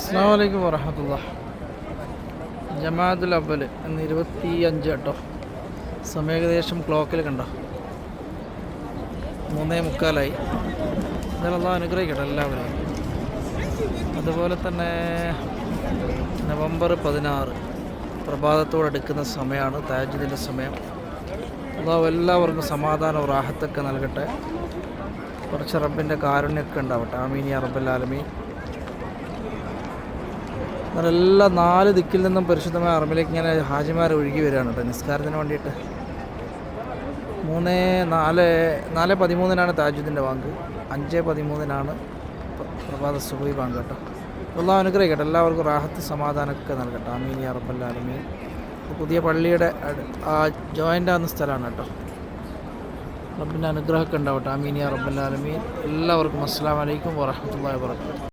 അസ്സാം വലൈക്കും വറഹമുല്ല ജമാഅത്തുൽ അവൽ ഇന്ന് ഇരുപത്തി അഞ്ച് കേട്ടോ. സമയം ഏകദേശം ക്ലോക്കിൽ കണ്ടോ? മൂന്നേ മുക്കാലായി. ഇതെല്ലാം അനുഗ്രഹിക്കട്ടെ എല്ലാവരും അതുപോലെ തന്നെ നവംബർ പതിനാറ് പ്രഭാതത്തോടടുക്കുന്ന സമയമാണ് താജുദിന്റെ സമയം. അള്ളാഹു എല്ലാവർക്കും സമാധാനവും റാഹത്തൊക്കെ നൽകട്ടെ. കുറച്ച് റബ്ബിന്റെ കാരുണ്യമൊക്കെ ഉണ്ടാവട്ടെ. ആമീനി റബ്ബല്ലാലമീൻ അങ്ങനെ എല്ലാ നാല് ദിക്കിൽ നിന്നും പരിശുദ്ധമായ അറബിലേക്ക് ഇങ്ങനെ ഹാജിമാർ ഒഴുകി വരികയാണ് കേട്ടോ. നിസ്കാരത്തിന് വേണ്ടിയിട്ട്. മൂന്ന് നാല് നാല് പതിമൂന്നിനാണ് താജുദ്ദീന്റെ ബാങ്ക്. അഞ്ച് പതിമൂന്നിനാണ് പ്ര- പ്രഭാത സുബൈ ബാങ്ക് കേട്ടോ. ഒന്നാം അനുഗ്രഹിക്കട്ടെ. എല്ലാവർക്കും റാഹത്ത് സമാധാനമൊക്കെ നൽകട്ടെ. ആമീൻ യാ അറബല്ല ഇത് പുതിയ പള്ളിയുടെ ആ ജോയിന്റ് ആകുന്ന സ്ഥലമാണ് കേട്ടോ. റബ്ബിന്റെ അനുഗ്രഹമൊക്കെ ഉണ്ടാവട്ടെ. ആമീൻ യാ റബ്ബല്ലാലമീൻ എല്ലാവർക്കും അസ്സാം വലൈക്കും വാഹമത്തല്ലാ വാബർക്കാത്തു